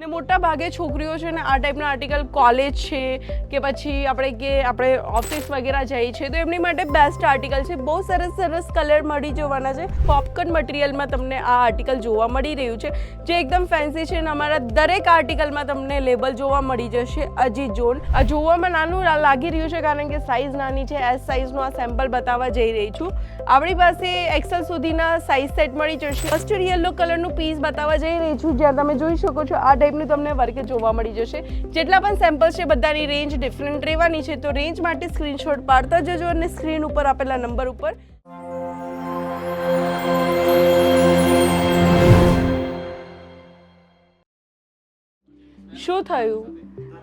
ને મોટા ભાગે છોકરીઓ છે ને આ ટાઈપના આર્ટિકલ કોલેજ છે કે પછી આપણે કે આપણે ઓફિસ વગેરે જઈએ છીએ તો એમની માટે બેસ્ટ આર્ટિકલ છે. બહુ સરસ સરસ કલર મળી જવાના છે. પોપકોર્ન મટીરિયલમાં તમને આ આર્ટિકલ જોવા મળી રહ્યું છે. જે એકદમ ફેન્સી છે અને અમારા દરેક આર્ટિકલમાં તમને લેબલ જોવા મળી જશે. અજીત ઝોન આ જોવામાં નાનું લાગી રહ્યું છે કારણ કે સાઇઝ નાની છે. એસ સાઇઝનું આ સેમ્પલ બતાવવા જઈ રહી છું. આપણી પાસે એક્સેલ સુધીના સાઇઝ સેટ મળી જશે. મસ્ટર્ડ યલો કલરનું પીસ બતાવવા જઈ રહી છું. જ્યાં તમે જોઈ શકો છો, આ ટાઈપનું તમને વર્ક જોવા મળી જશે. જેટલા પણ સેમ્પલ છે, બધાની રેન્જ ડિફરન્ટ રહેવાની છે. તો રેન્જ માટે સ્ક્રીનશોટ પાડતા જજો અને સ્ક્રીન ઉપર આપેલા નંબર ઉપર. શું થયું?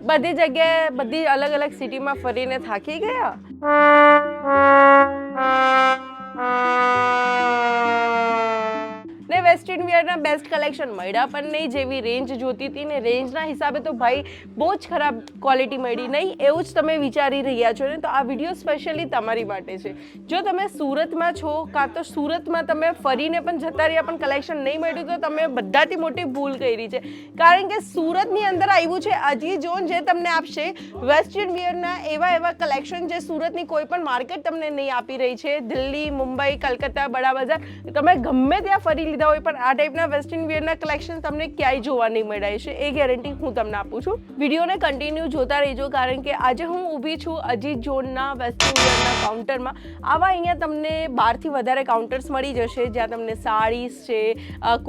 બધી જગ્યાએ બધી અલગ અલગ સિટીમાં ફરીને થાકી ગયા? ને વેસ્ટર્ન વિયરના બેસ્ટ કલેક્શન મળ્યા પણ નહીં. જેવી રેન્જ જોતી હતી ને રેન્જના હિસાબે તો ભાઈ બહુ જ ખરાબ ક્વોલિટી મળી. નહીં, એવું જ તમે વિચારી રહ્યા છો ને, તો આ વીડિયો સ્પેશિયલી તમારી માટે છે. જો તમે સુરતમાં છો, કાં તો સુરતમાં તમે ફરીને પણ જતા રહ્યા, પણ કલેક્શન નહીં મળ્યું, તો તમે બધાથી મોટી ભૂલ કરી છે. કારણ કે સુરતની અંદર આવ્યું છે અજી જોન, જે તમને આપશે વેસ્ટર્ન વિયરના એવા એવા કલેક્શન જે સુરતની કોઈ પણ માર્કેટ તમને નહીં આપી રહી છે. દિલ્હી, મુંબઈ, કલકત્તા બડા બજાર તમે ગમે ત્યાં ફરી લીધા હોય, પણ આ ટાઈપના વેસ્ટર્ન વિયરના કલેક્શન તમને ક્યાંય જોવા નહીં મળાય છે એ ગેરંટી હું તમને આપું છું. વિડીયોને કન્ટિન્યુ જોતા રહેજો કારણ કે આજે હું ઊભી છું અજીત ઝોનના વેસ્ટર્ન વેરના કાઉન્ટરમાં આવા અહીંયા તમને બારથી વધારે કાઉન્ટર્સ મળી જશે. જ્યાં તમને સાડીઝ છે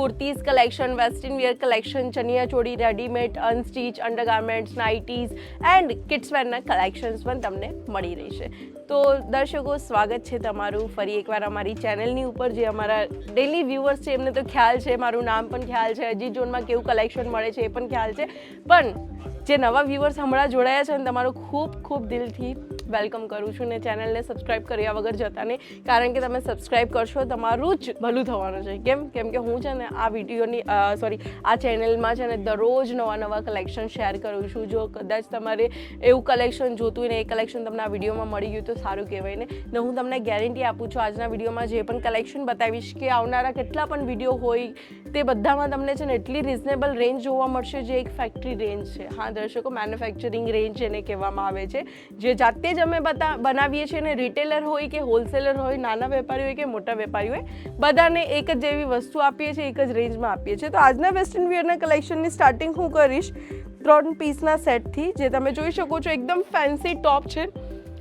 kurtis collection western wear collection chaniya choli readymade unstitch undergarments nighties and કિડ્સવેરના collections પણ તમને મળી રહેશે. તો દર્શકો, સ્વાગત છે તમારું. ફરી એકવાર અમારી ચેનલની ઉપર જે અમારા ડેલી વ્યુઅર્સ છે, એમને તો ખ્યાલ છે, મારું નામ પણ ખ્યાલ છે, અજીત ઝોનમાં કેવું કલેક્શન મળે છે એ પણ ખ્યાલ છે. પણ જે નવા વ્યૂવર્સ હમણાં જોડાયા છે ને, તમારું ખૂબ ખૂબ દિલથી વેલકમ કરું છું ને ચેનલને સબસ્ક્રાઈબ કર્યા વગર જતા નહીં કારણ કે તમે સબસ્ક્રાઈબ કરશો તમારું જ ભલું થવાનું છે કેમ કેમ કે હું છે ને આ વિડીયોની સોરી આ ચેનલમાં છે ને દરરોજ નવા નવા કલેક્શન શેર કરું છું જો કદાચ તમારે એવું કલેક્શન જોતું ને એ કલેક્શન તમને આ વિડીયોમાં મળી ગયું તો સારું કહેવાય ને। ને હું તમને ગેરંટી આપું છું, આજના વિડીયોમાં જે પણ કલેક્શન બતાવીશ કે આવનારા કેટલા પણ વીડિયો હોય, તે બધામાં તમને છે ને એટલી રિઝનેબલ રેન્જ જોવા મળશે, જે એક ફેક્ટરી રેન્જ છે. હા, દર્શકો મેન્યુફેક્ચરિંગ રેન્જ એને કહેવામાં આવે છે, જે જાતે જ અમે બતા બનાવીએ છીએ ને રિટેલર હોય કે હોલસેલર હોય, નાના વેપારી હોય કે મોટા વેપારી હોય, બધાને એક જ જેવી વસ્તુ આપીએ છીએ, એક જ રેન્જમાં આપીએ છીએ. તો આજના વેસ્ટર્ન વિયરના કલેક્શનની સ્ટાર્ટિંગ હું કરીશ ત્રણ પીસના સેટથી જે તમે જોઈ શકો છો, એકદમ ફેન્સી ટોપ છે.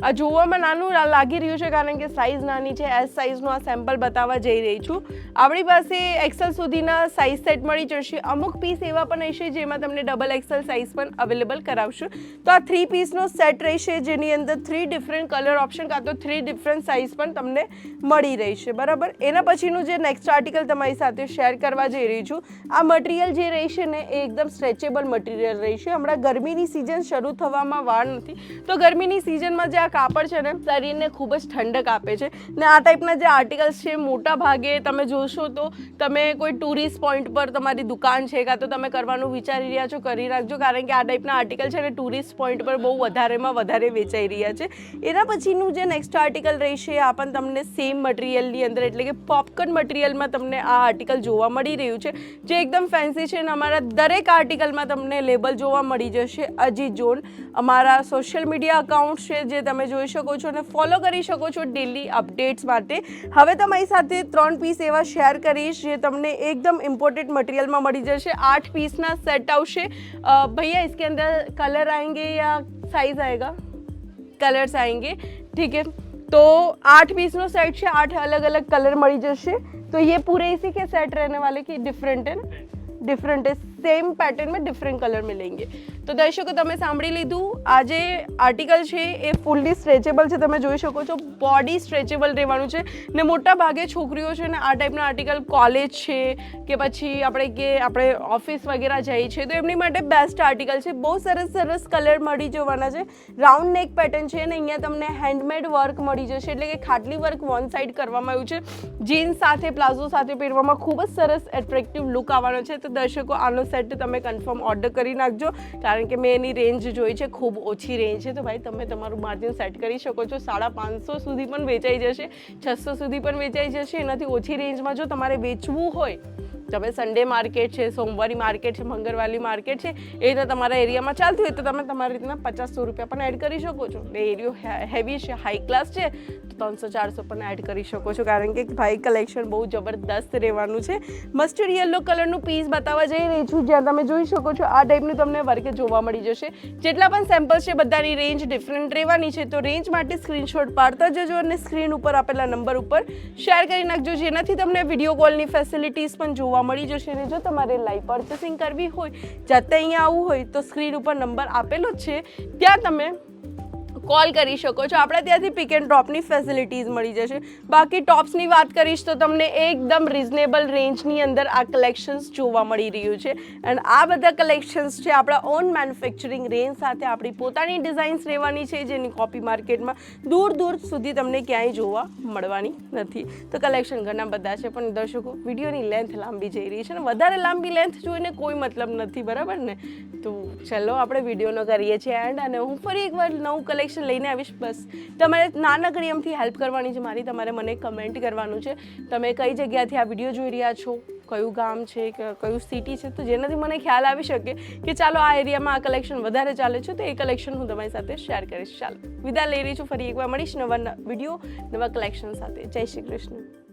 આ જોવામાં નાનું લાગી રહ્યું છે કારણ કે સાઇઝ નાની છે. એસ સાઇઝનું આ સેમ્પલ બતાવવા જઈ રહી છું. આપણી પાસે એક્સેલ સુધીના સાઇઝ સેટ મળી જશે. અમુક પીસ એવા પણ હશે જેમાં તમને ડબલ એક્સેલ સાઇઝ પણ અવેલેબલ કરાવશું. તો આ થ્રી પીસનો સેટ રહેશે, જેની અંદર થ્રી ડિફરન્ટ કલર ઓપ્શન કાં તો થ્રી ડિફરન્ટ સાઇઝ પણ તમને મળી રહેશે. બરાબર? એના પછીનું જે નેક્સ્ટ આર્ટિકલ તમારી સાથે શેર કરવા જઈ રહી છું. આ મટીરિયલ જે રહેશે ને, એ એકદમ સ્ટ્રેચેબલ મટીરિયલ રહેશે. હમણાં ગરમીની સિઝન શરૂ થવામાં વાર નથી. તો ગરમીની સિઝનમાં જે આ કાપડ છે ને, શરીરને ખૂબ જ ઠંડક આપે છે. ને આ ટાઈપના જે આર્ટિકલ્સ છે, મોટા ભાગે તમે જોશો તો તમે કોઈ ટુરિસ્ટ પોઈન્ટ પર તમારી દુકાન છે કાં તો તમે કરવાનું વિચારી રહ્યા છો, કરી રાખજો. કારણ કે આ ટાઈપના આર્ટિકલ છે ને ટુરિસ્ટ પોઈન્ટ પર બહુ વધારેમાં વધારે વેચાઈ રહ્યા છે. એના પછીનું જે નેક્સ્ટ આર્ટિકલ રહેશે, આ પણ તમને સેમ મટીરિયલની અંદર, એટલે કે પોપકોર્ન મટીરિયલમાં તમને આ આર્ટિકલ જોવા મળી રહ્યું છે. જે એકદમ ફેન્સી છે અને અમારા દરેક આર્ટિકલમાં તમને લેબલ જોવા મળી જશે. અજીત ઝોન અમારા સોશિયલ મીડિયા અકાઉન્ટ છે જે તમે તમે જોઈ શકો છો અને ફોલો કરી શકો છો ડેલી અપડેટ્સ માટે. હવે તમારી સાથે ત્રણ પીસ એવા શેર કરીશ જે તમને એકદમ ઇમ્પોર્ટેન્ટ મટીરિયલમાં મળી જશે. આઠ પીસના સેટ આવશે. ભૈયા, इसके अंदर कलर आएंगे या साइज आएगा? કલર્સ આएंगे ઠીક है? तो आठ पीस સેટ છે, આઠ અલગ અલગ કલર મળી જશે. તો ये पूरे इसी કે સેટ रहने वाले की डिफरेंट है ना? डिफरेंट સેમ પેટર્નમાં ડિફરન્ટ કલર મિલેંગે તો દર્શકો તમે સાંભળી લીધું આ જે આર્ટિકલ છે એ ફૂલ્લી સ્ટ્રેચેબલ છે તમે જોઈ શકો છો બોડી સ્ટ્રેચેબલ રહેવાનું છે ને મોટા ભાગે છોકરીઓ છે ને આ ટાઈપના આર્ટિકલ કોલેજ છે કે પછી આપણે કે આપણે ઓફિસ વગેરે જઈએ છીએ તો એમની માટે બેસ્ટ આર્ટિકલ છે બહુ સરસ સરસ કલર મળી જવાના છે રાઉન્ડ નેક પેટર્ન છે ને અહીંયા તમને હેન્ડમેડ વર્ક મળી જશે એટલે કે ખાટલી વર્ક વન સાઈડ કરવામાં આવ્યું છે જીન્સ સાથે પ્લાઝો સાથે પહેરવામાં ખૂબ જ સરસ એટ્રેક્ટિવ લુક આવવાનો છે તો દર્શકો આનો સેટ તમે કન્ફર્મ ઓર્ડર કરી નાખજો. કારણ કે મેં એની રેન્જ જોઈ છે, ખૂબ ઓછી રેન્જ છે. તો ભાઈ, તમે તમારું માર્જિન સેટ કરી શકો છો. સાડા પાંચસો સુધી પણ વેચાઈ જશે, છસો સુધી પણ વેચાઈ જશે. એનાથી ઓછી રેન્જમાં જો તમારે વેચવું હોય તમે સન્ડે માર્કેટ છે, સોમવારી માર્કેટ છે, મંગળવારની માર્કેટ છે, એ રીતે તમારા એરિયામાં ચાલતું હોય તો તમે તમારી રીતના પચાસ સો રૂપિયા પણ એડ કરી શકો છો. ને એરિયો હેવી છે હાઈ ક્લાસ છે, તો ત્રણસો ચારસો પણ એડ કરી શકો છો. કારણ કે ભાઈ કલેક્શન બહુ જબરદસ્ત રહેવાનું છે. મસ્ટર્ડ યલો કલરનું પીસ બતાવવા જઈ રહી છું, જ્યાં તમે જોઈ શકો છો, આ ટાઈપનું તમને વર્ક જોવા મળી જશે. જેટલા પણ સેમ્પલ્સ છે, બધાની રેન્જ ડિફરન્ટ રહેવાની છે. તો રેન્જ માટે સ્ક્રીનશોટ પાડતા જજો અને સ્ક્રીન ઉપર આપેલા નંબર ઉપર શેર કરી નાખજો. જેનાથી તમને વીડિયો કોલની ફેસિલિટીઝ પણ જોવા મળી જશે અને જો તમારે લાઈવ પર્ચેસિંગ કરવી હોય, જાતે અહીંયા આવવું હોય તો સ્ક્રીન ઉપર નંબર આપેલો છે. ત્યાં તમે કોલ કરી શકો છો. આપણે ત્યાંથી પિક એન્ડ ડ્રોપની ફેસિલિટીઝ મળી જશે. બાકી ટોપ્સની વાત કરીશ તો તમને એકદમ રિઝનેબલ રેન્જની અંદર આ કલેક્શન્સ જોવા મળી રહ્યું છે. એન્ડ આ બધા કલેક્શન્સ છે આપણા ઓન મેન્યુફેક્ચરિંગ રેન્જ સાથે આપણી પોતાની ડિઝાઇન્સ રહેવાની છે જેની કોપી માર્કેટમાં દૂર દૂર સુધી તમને ક્યાંય જોવા મળવાની નથી. તો કલેક્શન ઘણા બધા છે, પણ દર્શકો, વિડીયોની લેન્થ લાંબી જઈ રહી છે અને વધારે લાંબી લેન્થ જોઈને કોઈ મતલબ નથી, બરાબર ને? તો ચલો આપણે વિડીયોનો કરીએ છીએ એન્ડ અને હું ફરી એકવાર નવું કલેક્શન લઈને આવીશ, બસ. તમારે નાનકડી એમથી હેલ્પ કરવાની છે, મારી તમારે મને કમેન્ટ કરવાનું છે. તમે કઈ જગ્યાથી આ વીડિયો જોઈ રહ્યા છો? કયું ગામ છે? કે, કયું સિટી છે? તો જેનાથી મને ખ્યાલ આવી શકે કે ચાલો આ એરિયામાં આ કલેક્શન વધારે ચાલે છે, તો એ કલેક્શન હું તમારી સાથે શેર કરીશ. ચાલો વિદા લઈ રહી છું. ફરી એકવાર મળીશ નવા વીડિયો નવા કલેક્શન સાથે. જય શ્રી કૃષ્ણ.